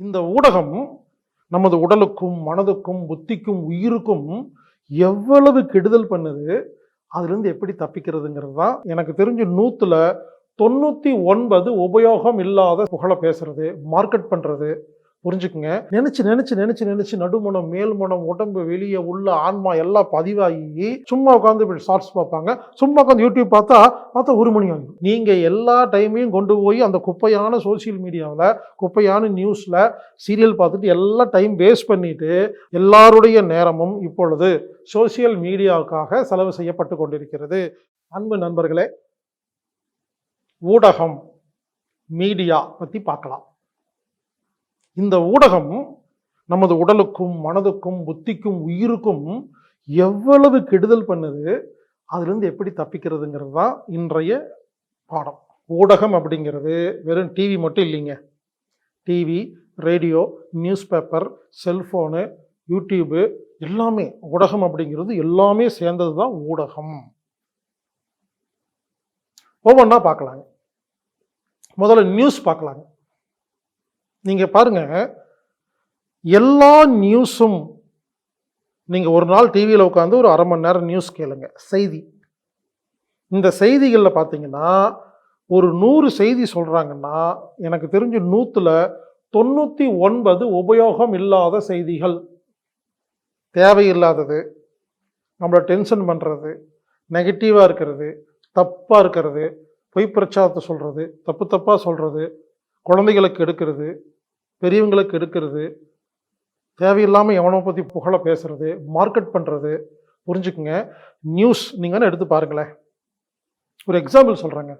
இந்த ஊடகம் நமது உடலுக்கும் மனதுக்கும் புத்திக்கும் உயிருக்கும் எவ்வளவு கெடுதல் பண்ணுது அதுலேருந்து எப்படி தப்பிக்கிறதுங்கிறது தான் எனக்கு தெரிஞ்ச நூற்றுல தொண்ணூற்றி ஒன்பது உபயோகம் இல்லாத புகழை பேசுறது மார்க்கெட் பண்ணுறது புரிஞ்சுக்குங்க. நினைச்சு நினைச்சு நினைச்சு நினைச்சு நடுமணம் மேல்மணம் உடம்பு வெளியே உள்ள ஆன்மா எல்லாம் பதிவாகி சும்மா உட்காந்து இப்படி ஷார்ட்ஸ் பார்ப்பாங்க. சும்மா உட்காந்து யூடியூப் பார்த்தா பார்த்தா ஒரு மணி ஆகும் நீங்க எல்லா டைமையும் கொண்டு போய் அந்த குப்பையான சோசியல் மீடியாவில் குப்பையான நியூஸ்ல சீரியல் பார்த்துட்டு எல்லா டைம் வேஸ்ட் பண்ணிட்டு எல்லாருடைய நேரமும் இப்பொழுது சோசியல் மீடியாவுக்காக செலவு செய்யப்பட்டு கொண்டிருக்கிறது. அன்பு நண்பர்களே ஊடகம் மீடியா பற்றி பார்க்கலாம். இந்த ஊடகம் நமது உடலுக்கும் மனதுக்கும் புத்திக்கும் உயிருக்கும் எவ்வளவு கெடுதல் பண்ணுது அதுலேருந்து எப்படி தப்பிக்கிறதுங்கிறது தான் இன்றைய பாடம். ஊடகம் அப்படிங்கிறது வெறும் டிவி மட்டும் இல்லைங்க. TV radio news paper cellphone YouTube எல்லாமே ஊடகம் அப்படிங்கிறது எல்லாமே சேர்ந்தது தான் ஊடகம். ஒவ்வொன்றா பார்க்கலாங்க. முதல்ல நியூஸ் பார்க்கலாங்க. நீங்கள் பாருங்க எல்லா நியூஸும் நீங்கள் ஒரு நாள் டிவியில் உட்காந்து ஒரு அரை மணி நேரம் நியூஸ் கேளுங்க. செய்தி. இந்த செய்திகளில் பார்த்தீங்கன்னா ஒரு நூறு செய்தி சொல்கிறாங்கன்னா எனக்கு தெரிஞ்சு நூற்றில் தொண்ணூற்றி ஒன்பது உபயோகம் இல்லாத செய்திகள். தேவையில்லாதது. நம்மளை டென்ஷன் பண்ணுறது நெகட்டிவாக இருக்கிறது. தப்பாக இருக்கிறது. பொய் பிரச்சாரத்தை சொல்கிறது தப்பு தப்பாக சொல்கிறது குழந்தைகளுக்கு எடுக்கிறது. பெரியவங்களுக்கு எடுக்கிறது தேவையில்லாமல் எவனை பற்றி புகழ பேசுறது மார்க்கெட் பண்ணுறது புரிஞ்சுக்குங்க. நியூஸ் நீங்கள் எடுத்து பாருங்களேன். ஒரு எக்ஸாம்பிள் சொல்கிறேங்க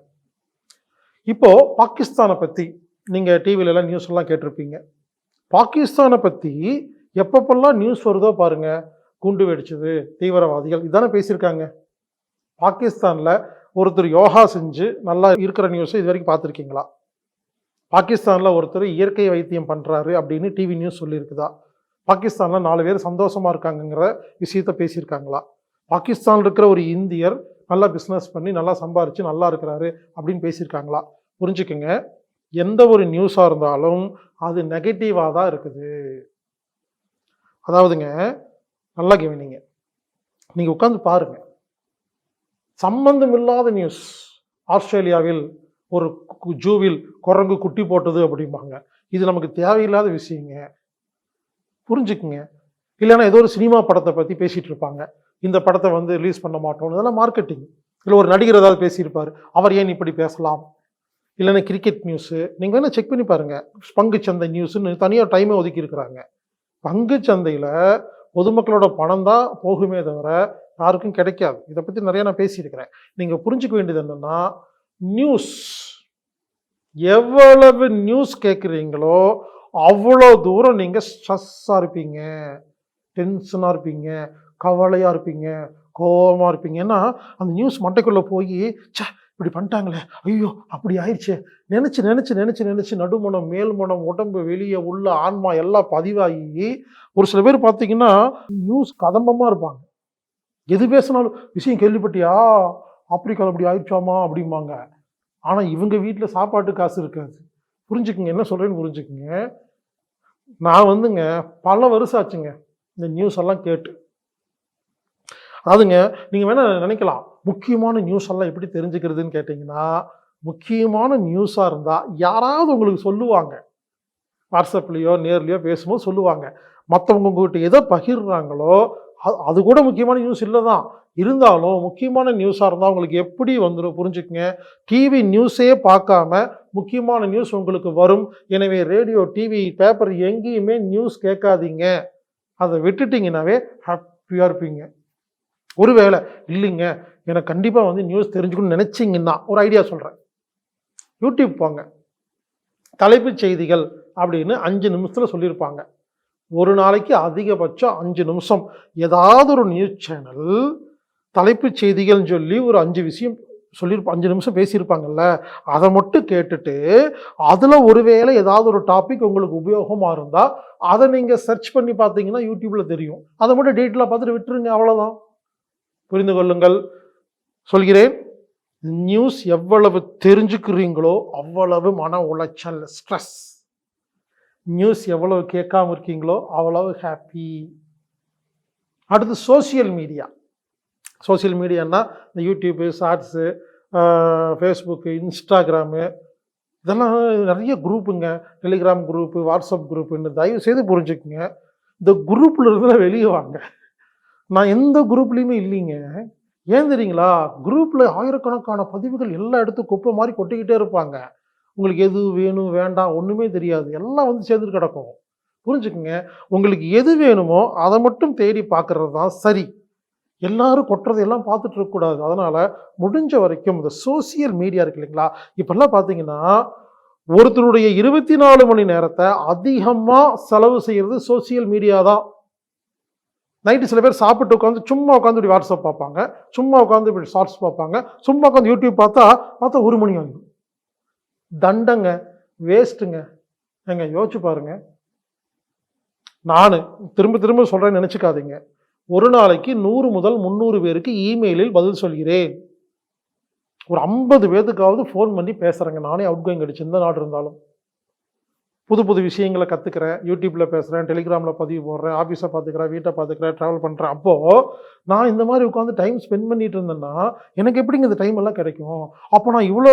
இப்போது பாகிஸ்தானை பற்றி நீங்கள் டிவிலெலாம் நியூஸ் எல்லாம் கேட்டிருப்பீங்க. பாகிஸ்தானை பற்றி எப்பப்பெல்லாம் நியூஸ் வருதோ பாருங்க. குண்டு வெடிச்சது தீவிரவாதிகள் இதானே பேசியிருக்காங்க. பாகிஸ்தானில் ஒருத்தர் யோகா செஞ்சு நல்லா இருக்கிற நியூஸை இது வரைக்கும் பார்த்துருக்கீங்களா? பாகிஸ்தானில் ஒருத்தர் இயற்கை வைத்தியம் பண்ணுறாரு அப்படின்னு டிவி நியூஸ் சொல்லியிருக்குதா? பாகிஸ்தானில் நாலு பேர் சந்தோஷமாக இருக்காங்கங்கிற விஷயத்த பேசியிருக்காங்களா? பாகிஸ்தானில் இருக்கிற ஒரு இந்தியர் நல்லா பிஸ்னஸ் பண்ணி நல்லா சம்பாரித்து நல்லா இருக்கிறாரு அப்படின்னு பேசியிருக்காங்களா? புரிஞ்சுக்கோங்க. எந்த ஒரு நியூஸாக இருந்தாலும் அது நெகட்டிவாக தான் இருக்குது. அதாவதுங்க நல்லா கவனிங்க. நீங்கள் உட்காந்து பாருங்கள் சம்பந்தம் இல்லாத நியூஸ் ஆஸ்திரேலியாவில் ஒரு கு- ஜூவில் குரங்கு குட்டி போட்டது அப்படிம்பாங்க. இது நமக்கு தேவையில்லாத விஷயங்க. புரிஞ்சுக்குங்க. இல்லைன்னா ஏதோ ஒரு சினிமா படத்தை பற்றி பேசிகிட்டு இருப்பாங்க. இந்த படத்தை வந்து ரிலீஸ் பண்ண மாட்டோம். இதெல்லாம் மார்க்கெட்டிங் இல்லை ஒரு நடிகர் ஏதாவது பேசியிருப்பார். அவர் ஏன் இப்படி பேசலாம்? இல்லைன்னா கிரிக்கெட் நியூஸு நீங்கள் வேணால் செக் பண்ணி பாருங்கள் பங்கு சந்தை நியூஸுன்னு தனியாக டைமே ஒதுக்கி இருக்கிறாங்க. பங்கு சந்தையில் பொதுமக்களோட பணம் தான் போகுமே தவிர யாருக்கும் கிடைக்காது. இதை பற்றி நிறையா நான் பேசியிருக்கிறேன். நீங்கள் புரிஞ்சுக்க வேண்டியது என்னென்னா நியூஸ் எவ்வளவு நியூஸ் கேட்குறீங்களோ அவ்வளோ தூரம் நீங்கள் ஸ்ட்ரெஸ்ஸாக இருப்பீங்க. டென்ஷனாக இருப்பீங்க. கவலையாக இருப்பீங்க. கோபமாக இருப்பீங்கன்னா அந்த நியூஸ் மண்டைக்குள்ளே போய் ச்சே இப்படி பண்ணிட்டாங்களே. ஐயோ அப்படி ஆயிடுச்சே. நினச்சி நினச்சி நினச்சி நினச்சி நடுமணம் மேல்மணம் உடம்பு வெளியே உள்ள ஆன்மா எல்லாம் பதிவாகி ஒரு சில பேர் பார்த்தீங்கன்னா நியூஸ் கதம்பமாக இருப்பாங்க. எது பேசினாலும் விஷயம் கேள்விப்பட்டியா? ஆப்பிரிக்காவில் அப்படி ஆயிடுச்சாமா அப்படிம்பாங்க. ஆனால் இவங்க வீட்டில் சாப்பாட்டு காசு இருக்காது புரிஞ்சுக்குங்க. என்ன சொல்கிறேன்னு புரிஞ்சுக்குங்க. நான் வந்துங்க பல வருஷம் ஆச்சுங்க. இந்த நியூஸ் எல்லாம் கேட்டு. அதுங்க நீங்கள் வேணால் நினைக்கலாம். முக்கியமான நியூஸ் எல்லாம் எப்படி தெரிஞ்சுக்கிறதுன்னு கேட்டிங்கன்னா முக்கியமான நியூஸாக இருந்தால் யாராவது உங்களுக்கு சொல்லுவாங்க. வாட்ஸ்அப்லேயோ நேர்லேயோ பேசும்போது சொல்லுவாங்க. மற்றவங்க உங்கள்கிட்ட எதை பகிர்றாங்களோ அது- அது கூட முக்கியமான நியூஸ் இல்லை தான் இருந்தாலும் முக்கியமான நியூஸாக இருந்தால் உங்களுக்கு எப்படி வந்துடும் புரிஞ்சுக்குங்க. டிவி நியூஸே பார்க்காம முக்கியமான நியூஸ் உங்களுக்கு வரும். எனவே ரேடியோ டிவி பேப்பர் எங்கேயுமே நியூஸ் கேட்காதீங்க. அதை விட்டுட்டீங்கன்னாவே ஹாப்பியாக இருப்பீங்க. ஒருவேளை இல்லைங்க எனக்கு கண்டிப்பாக வந்து நியூஸ் தெரிஞ்சுக்கணும்னு நினச்சிங்கன்னா ஒரு ஐடியா சொல்கிறேன் யூடியூப் போங்க. தலைப்புச் செய்திகள் அப்படின்னு அஞ்சு நிமிஷத்தில் சொல்லியிருப்பாங்க. ஒரு நாளைக்கு அதிகபட்சம் அஞ்சு நிமிஷம். ஏதாவது ஒரு நியூஸ் சேனல் தலைப்புச் செய்திகள்னு சொல்லி ஒரு அஞ்சு விஷயம் சொல்லியிருப்பா அஞ்சு நிமிஷம் பேசியிருப்பாங்கல்ல அதை மட்டும் கேட்டுட்டு அதில் ஒருவேளை ஏதாவது ஒரு டாபிக் உங்களுக்கு உபயோகமாக இருந்தால் அதை நீங்கள் சர்ச் பண்ணி பார்த்தீங்கன்னா யூடியூப்பில் தெரியும். அதை மட்டும் டீட்டெயிலாக பார்த்துட்டு விட்டுருங்க அவ்வளோதான் புரிந்து கொள்ளுங்கள். சொல்கிறேன் நியூஸ் எவ்வளவு தெரிஞ்சுக்கிறீங்களோ அவ்வளவு மன உளைச்சல் ஸ்ட்ரெஸ் நியூஸ் எவ்வளவு கேட்காம இருக்கீங்களோ அவ்வளவு ஹாப்பி அடுத்து சோஷியல் மீடியா சோஷியல் மீடியான்னா இந்த யூடியூப்பு ஷார்ட்ஸு ஃபேஸ்புக்கு இன்ஸ்டாகிராமு இதெல்லாம் நிறைய குரூப்புங்க டெலிகிராம் குரூப்பு வாட்ஸ்அப் குரூப்புன்னு தயவு செய்து புரிஞ்சுக்குங்க. இந்த குரூப்பில் இருந்து வெளியே வாங்க. நான் எந்த குரூப்லேயுமே இல்லைங்க. ஏன் தெரியுங்களா? குரூப்பில் ஆயிரக்கணக்கான பதிவுகள் எல்லா இடத்துக்கும் குப்பை மாதிரி கொட்டிக்கிட்டே இருப்பாங்க. உங்களுக்கு எது வேணும் வேண்டாம் ஒன்றுமே தெரியாது. எல்லாம் வந்து சேர்ந்துட்டு கிடக்கும். புரிஞ்சுக்குங்க? உங்களுக்கு எது வேணுமோ அதை மட்டும் தேடி பார்க்குறது தான் சரி. எல்லாரும் கொட்டுறதையெல்லாம் பார்த்துட்டு இருக்கக்கூடாது அதனால் முடிஞ்ச வரைக்கும் இந்த சோசியல் மீடியா இருக்கு இல்லைங்களா? இப்போல்லாம் பார்த்தீங்கன்னா ஒருத்தருடைய இருபத்தி நாலு மணி நேரத்தை அதிகமாக செலவு செய்கிறது சோசியல் மீடியா தான். நைட்டு சில பேர் சாப்பிட்டு உட்காந்து சும்மா உட்காந்து இப்படி வாட்ஸ்அப் பார்ப்பாங்க சும்மா உட்காந்து இப்படி ஷார்ட்ஸ் பார்ப்பாங்க சும்மா உட்காந்து யூடியூப் பார்த்தா பார்த்தா ஒரு மணி ஆகிடும். தண்டங்க வேஸ்ட்டுங்க ஏங்க யோசிச்சு பாருங்க. நான் திரும்ப திரும்ப சொல்கிறேன்னு நினச்சிக்காதீங்க. ஒரு நாளைக்கு நூறு முதல் முந்நூறு பேருக்கு இமெயிலில் பதில் சொல்கிறேன். ஒரு ஐம்பது பேத்துக்காவது ஃபோன் பண்ணி பேசுகிறேங்க நானே அவுட் கோயிங் அடிச்சு எந்த நாடு இருந்தாலும். புது புது விஷயங்களை கற்றுக்கிறேன் யூடியூப்பில் பேசுகிறேன் டெலிகிராமில் பதிவு போடுறேன் ஆஃபீஸை பார்த்துக்கிறேன் வீட்டை பார்த்துக்கிறேன் ட்ராவல் பண்ணுறேன் அப்போது நான் இந்த மாதிரி உட்காந்து டைம் ஸ்பெண்ட் பண்ணிட்டு இருந்தேன்னா எனக்கு எப்படிங்க இந்த டைம் எல்லாம் கிடைக்கும்? அப்போ நான் இவ்வளோ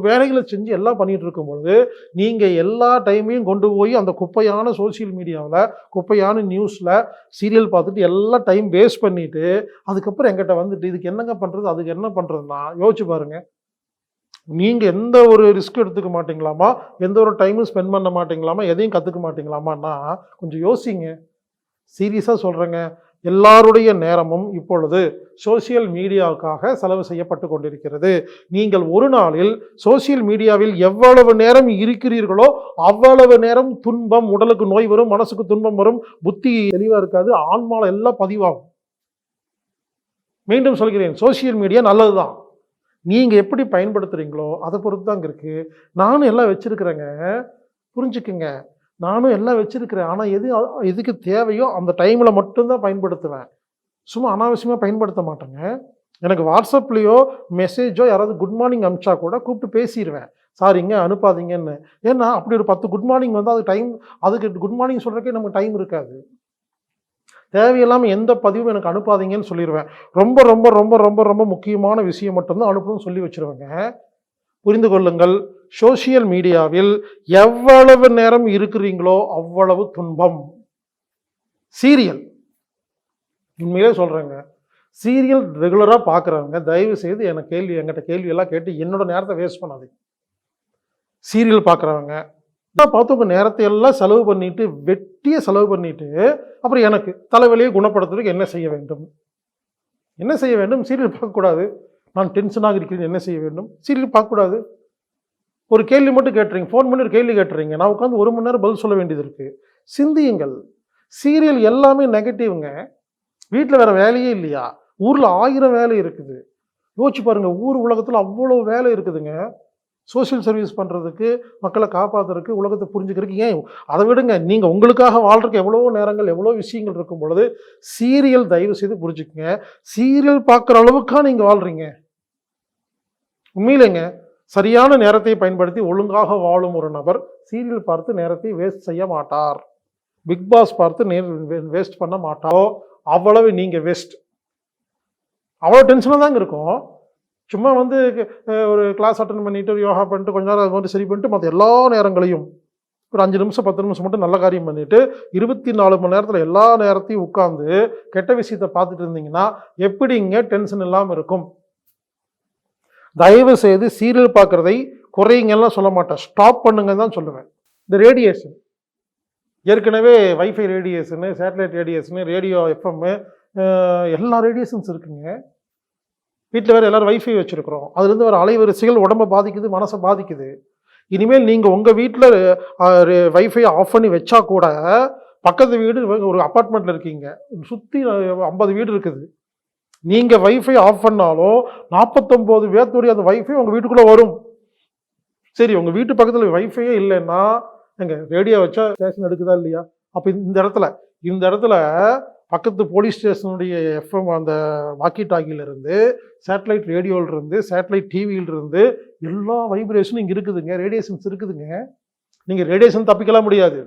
வேலைகளை செஞ்சு எல்லாம் பண்ணிகிட்டு இருக்கும்பொழுது நீங்கள் எல்லா டைமையும் கொண்டு போய் அந்த குப்பையான சோஷியல் மீடியாவில் குப்பையான நியூஸில் சீரியல் பார்த்துட்டு எல்லா டைம் வேஸ்ட் பண்ணிவிட்டு அதுக்கப்புறம் எங்கிட்ட வந்துட்டு இதுக்கு என்னங்க பண்ணுறது அதுக்கு என்ன பண்ணுறதுன்னா யோசிச்சு பாருங்கள் நீங்கள் எந்த ஒரு ரிஸ்க் எடுத்துக்க மாட்டீங்களாமா எந்த ஒரு டைமும் ஸ்பெண்ட் பண்ண மாட்டீங்களாமா எதையும் கற்றுக்க மாட்டீங்களாமான்னா கொஞ்சம் யோசிங்க. சீரியஸாக சொல்கிறேங்க எல்லாருடைய நேரமும் இப்பொழுது சோசியல் மீடியாவுக்காக செலவு செய்யப்பட்டு கொண்டிருக்கிறது. நீங்கள் ஒரு நாளில் சோசியல் மீடியாவில் எவ்வளவு நேரம் இருக்கிறீர்களோ அவ்வளவு நேரம் துன்பம் உடலுக்கு நோய் வரும் மனசுக்கு துன்பம் வரும் புத்தி தெளிவாக இருக்காது ஆன்மாவில் எல்லாம் பதிவாகும். மீண்டும் சொல்கிறேன் சோசியல் மீடியா நல்லது தான் நீங்கள் எப்படி பயன்படுத்துகிறீங்களோ அதை பொறுத்து தாங்க இருக்குது நானும் எல்லாம் வச்சுருக்குறேங்க. புரிஞ்சுக்குங்க. நானும் எல்லாம் வச்சுருக்கிறேன். ஆனால் எது எதுக்கு தேவையோ அந்த டைமில் மட்டும்தான் பயன்படுத்துவேன். சும்மா அனாவசியமாக பயன்படுத்த மாட்டேங்க. எனக்கு வாட்ஸ்அப்லேயோ மெசேஜோ யாராவது குட் மார்னிங் அனுப்பிச்சா கூட கூப்பிட்டு பேசிடுவேன் சாரிங்க அனுப்பாதீங்கன்னு. ஏன்னா அப்படி ஒரு பத்து குட் மார்னிங் வந்து அது டைம் அதுக்கு குட் மார்னிங் சொல்கிறக்கே நமக்கு டைம் இருக்காது. தேவையில்லாமல் எந்த பதிவும் எனக்கு அனுப்பாதீங்கன்னு சொல்லிடுவேன் ரொம்ப ரொம்ப ரொம்ப ரொம்ப ரொம்ப முக்கியமான விஷயம் மட்டும்தான் அனுப்பணும்னு சொல்லி வச்சிருவேங்க. புரிந்து கொள்ளுங்கள். சோஷியல் மீடியாவில் எவ்வளவு நேரம் இருக்கிறீங்களோ அவ்வளவு துன்பம். சீரியல். உண்மையிலே சொல்கிறேங்க சீரியல் ரெகுலராக பார்க்குறவங்க தயவு செய்து எனக்கு கேள்வி என்கிட்ட கேள்வியெல்லாம் கேட்டு என்னோட நேரத்தை வேஸ்ட் பண்ணாதீங்க. சீரியல் பார்க்குறவங்க பார்த்து உங்கள் நேரத்தை எல்லாம் செலவு பண்ணிட்டு வெட்டிய செலவு பண்ணிட்டு அப்புறம் எனக்கு தலைவலியை குணப்படுத்துறதுக்கு என்ன செய்ய வேண்டும்? என்ன செய்ய வேண்டும்? சீரியல் பார்க்கக்கூடாது. நான் டென்ஷனாக இருக்கிறேன். என்ன செய்ய வேண்டும்? சீரியல் பார்க்கக்கூடாது. ஒரு கேள்வி மட்டும் கேட்டுறீங்க. ஃபோன் பண்ணி ஒரு கேள்வி கேட்டுறீங்க. நான் உட்காந்து ஒரு மணி நேரம் பதில் சொல்ல வேண்டியது இருக்குது சிந்தியுங்கள். சீரியல் எல்லாமே நெகட்டிவ்ங்க வீட்டில் வேறு வேலையே இல்லையா? ஊரில் ஆயிரம் வேலை இருக்குது. யோசிச்சு பாருங்கள் ஊர் உலகத்தில் அவ்வளோ வேலை இருக்குதுங்க. சோஷியல் சர்வீஸ் பண்ணுறதுக்கு மக்களை காப்பாற்றுறதுக்கு உலகத்தை புரிஞ்சுக்கிறதுக்கு ஏன் அதை விடுங்க. நீங்கள் உங்களுக்காக வாழ்கிறக்கு எவ்வளோ நேரங்கள் எவ்வளோ விஷயங்கள் இருக்கும் பொழுது சீரியல் தயவு செய்து புரிஞ்சுக்குங்க. சீரியல் பார்க்குற அளவுக்கா நீங்கள் வாழ்கிறீங்க உண்மையிலேங்க சரியான நேரத்தை பயன்படுத்தி ஒழுங்காக வாழும் ஒரு நபர் சீரியல் பார்த்து நேரத்தை வேஸ்ட் செய்ய மாட்டார். பிக் பாஸ் பார்த்து நேர் வேஸ்ட் பண்ண மாட்டாரோ? அவ்வளவு நீங்கள் வேஸ்ட் அவ்வளோ டென்ஷனாக தாங்க இருக்கும். சும்மா வந்து ஒரு கிளாஸ் அட்டன் பண்ணிட்டு ஒரு யோகா பண்ணிட்டு கொஞ்ச நேரம் அது மாதிரி சரி பண்ணிட்டு மற்ற எல்லா நேரங்களையும் ஒரு அஞ்சு நிமிஷம் பத்து நிமிஷம் மட்டும் நல்ல காரியம் பண்ணிவிட்டு இருபத்தி நாலு மணி நேரத்தில் எல்லா நேரத்தையும் உட்காந்து கெட்ட விஷயத்தை பார்த்துட்டு இருந்தீங்கன்னா எப்படிங்க டென்ஷன் இல்லாமல் இருக்கும்? தயவு செய்து சீரியல் பார்க்குறதை குறைங்கலாம் சொல்ல மாட்டேன். ஸ்டாப் பண்ணுங்கன்னு தான் சொல்லுவேன். இந்த ரேடியேஷன் ஏற்கனவே WiFi radiation satellite radiation radio FM எல்லா ரேடியேஷன்ஸ் இருக்குங்க. வீட்டில் வேறு எல்லோரும் வைஃபை வச்சுருக்குறோம். அதுலேருந்து வர அலைவரிசைகள் உடம்பை பாதிக்குது மனசை பாதிக்குது. இனிமேல் நீங்கள் உங்கள் வீட்டில் வைஃபை ஆஃப் பண்ணி வச்சா கூட பக்கத்து வீடு ஒரு அப்பார்ட்மெண்ட்டில் இருக்கீங்க. சுற்றி ஐம்பது வீடு இருக்குது. நீங்கள் வைஃபை ஆஃப் பண்ணாலும் நாற்பத்தொம்போது பேர்த்துடைய அந்த வைஃபை உங்கள் வீட்டுக்குள்ளே வரும். சரி உங்கள் வீட்டு பக்கத்தில் வைஃபையே இல்லைன்னா எங்கள் ரேடியோ வச்சா ஸ்டேஷன் எடுக்குதா இல்லையா? அப்போ இந்த இடத்துல இந்த இடத்துல பக்கத்து போலீஸ் ஸ்டேஷனுடைய எஃப்எம் அந்த வாக்கி டாக்கிலிருந்து சேட்டலைட் ரேடியோவிலிருந்து சேட்டலைட் டிவியிலிருந்து எல்லா வைப்ரேஷனும் இங்கே இருக்குதுங்க. ரேடியேஷன்ஸ் இருக்குதுங்க. நீங்கள் ரேடியேஷன் தப்பிக்கலாம் முடியாது.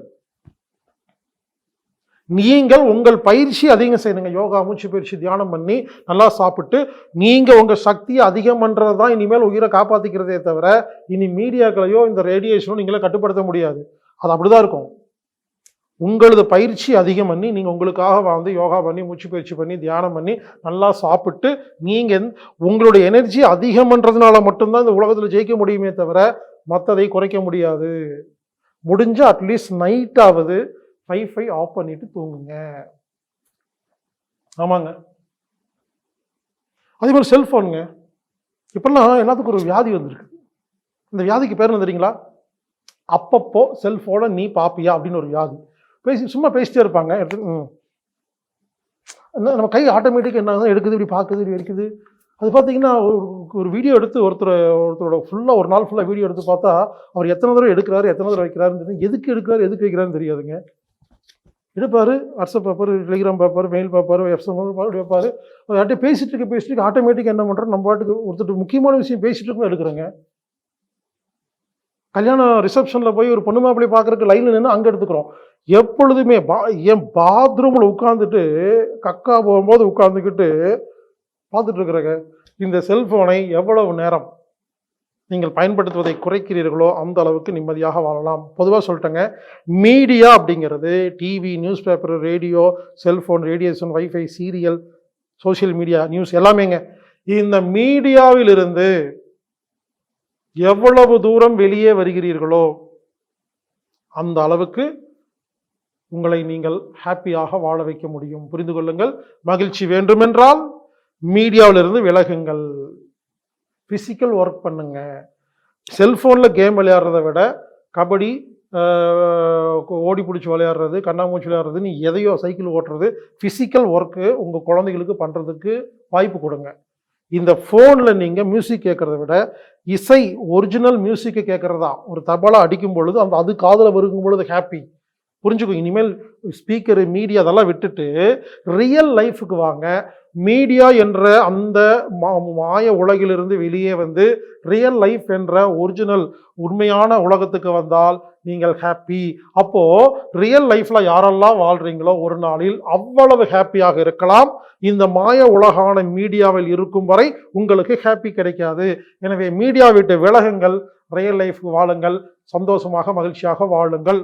நீங்கள் உங்கள் பயிற்சி அதிகம் செய்யணுங்க. யோகா மூச்சு பயிற்சி தியானம் பண்ணி நல்லா சாப்பிட்டு நீங்கள் உங்கள் சக்தியை அதிகம் பண்ணுறது தான் இனிமேல் உயிரை காப்பாற்றிக்கிறதே தவிர இனி மீடியாக்களையோ இந்த ரேடியேஷனோ நீங்களே கட்டுப்படுத்த முடியாது. அது அப்படிதான் இருக்கும். உங்களது பயிற்சி அதிகம் பண்ணி நீங்கள் உங்களுக்காக வந்து யோகா பண்ணி மூச்சு பயிற்சி பண்ணி தியானம் பண்ணி நல்லா சாப்பிட்டு நீங்கள் உங்களுடைய எனர்ஜி அதிகம் பண்ணுறதுனால மட்டும்தான் இந்த உலகத்தில் ஜெயிக்க முடியுமே தவிர மற்றதை குறைக்க முடியாது. முடிஞ்சால் அட்லீஸ்ட் நைட்டாவது ஃபைஃபை ஆஃப் பண்ணிட்டு தூங்குங்க. ஆமாங்க. அதே மாதிரி செல்ஃபோனுங்க இப்பெல்லாம் எல்லாத்துக்கும் ஒரு வியாதி வந்திருக்கு? இந்த வியாதிக்கு பேர் என்ன தெரியுங்களா? அப்பப்போ செல்ஃபோனை நீ பார்ப்பியா அப்படின்னு ஒரு வியாதி. பேசி சும்மா பேசிட்டே இருப்பாங்க. எடுத்து நம்ம கை ஆட்டோமேட்டிக் என்ன ஆகுது, எடுக்குது இப்படி பார்க்குது இப்படி எடுக்குது அது பார்த்தீங்கன்னா ஒரு ஒரு வீடியோ எடுத்து ஒருத்தர் ஒருத்தரோட ஃபுல்லாக ஒரு நாள் ஃபுல்லாக வீடியோ எடுத்து பார்த்தா அவர் எத்தனை தடவை எடுக்கிறாரு எத்தனை தடவை வைக்கிறாருன்னு தெரியும் எதுக்கு எடுக்கிறாரு எதுக்கு வைக்கிறாருன்னு தெரியாதுங்க. எடுப்பார் வாட்ஸ்அப் பார்ப்பார் டெலிகிராம் பார்ப்பார் மெயில் பார்ப்பார் எஃப்எம் பார்ப்பார் வைப்பார் யார்கிட்ட பேசிகிட்டு இருக்க பேசிட்டு இருக்க ஆட்டோமேட்டிக் என்ன பண்ணுறோம் நம்ம பாட்டுக்கு ஒருத்தர் முக்கியமான விஷயம் பேசிகிட்டு இருக்கோம் எடுக்கிறோங்க. கல்யாணம் ரிசப்ஷனில் போய் ஒரு பொண்ணு மாப்பிள்ளை பார்க்குறக்கு லைனில் நின்று அங்கே எடுத்துக்கிறோம். எப்பொழுதுமே பா என் பாத்ரூமில் உட்காந்துட்டு கக்கா போகும்போது உட்காந்துக்கிட்டு பார்த்துட்டு இருக்கிறங்க. இந்த செல்ஃபோனை எவ்வளவு நேரம் நீங்கள் பயன்படுத்துவதை குறைக்கிறீர்களோ அந்த அளவுக்கு நிம்மதியாக வாழலாம். பொதுவாக சொல்லிட்டேங்க மீடியா அப்படிங்கிறது TV news paper radio cellphone radiation WiFi serial social media news எல்லாமேங்க. இந்த மீடியாவிலிருந்து எவ்வளவு தூரம் வெளியே வருகிறீர்களோ அந்த அளவுக்கு உங்களை நீங்கள் ஹாப்பியாக வாழ வைக்க முடியும். புரிந்து கொள்ளுங்கள். மகிழ்ச்சி வேண்டுமென்றால் மீடியாவிலிருந்து விலகுங்கள். ஃபிசிக்கல் ஒர்க் பண்ணுங்க. செல்ஃபோனில் கேம் விளையாடுறத விட கபடி ஓடி பிடிச்சி விளையாடுறது கண்ணாமூச்சி விளையாடுறது நீ எதையோ சைக்கிள் ஓட்டுறது ஃபிசிக்கல் ஒர்க்கு உங்கள் குழந்தைகளுக்கு பண்ணுறதுக்கு வாய்ப்பு கொடுங்க. இந்த ஃபோனில் நீங்கள் மியூசிக் கேட்குறத விட இசை ஒரிஜினல் மியூசிக்கை கேட்குறதா ஒரு தபாலா அடிக்கும் பொழுது அந்த அது காதில் வருகும் பொழுது ஹாப்பி புரிஞ்சுக்கோ இனிமேல் ஸ்பீக்கரு மீடியா அதெல்லாம் விட்டுட்டு ரியல் லைஃபுக்கு வாங்க. மீடியா என்ற அந்த மா- மாய உலகிலிருந்து வெளியே வந்து ரியல் லைஃப் என்ற ஒரிஜினல் உண்மையான உலகத்துக்கு வந்தால் நீங்கள் ஹாப்பி அப்போது ரியல் லைஃப்பில் யாரெல்லாம் வாழ்கிறீங்களோ ஒரு நாளில் அவ்வளவு ஹாப்பியாக இருக்கலாம். இந்த மாய உலகான மீடியாவில் இருக்கும் வரை உங்களுக்கு ஹாப்பி கிடைக்காது. எனவே மீடியா விட்டு விலகுங்கள் ரியல் லைஃப் வாழுங்கள் சந்தோஷமாக மகிழ்ச்சியாக வாழுங்கள்.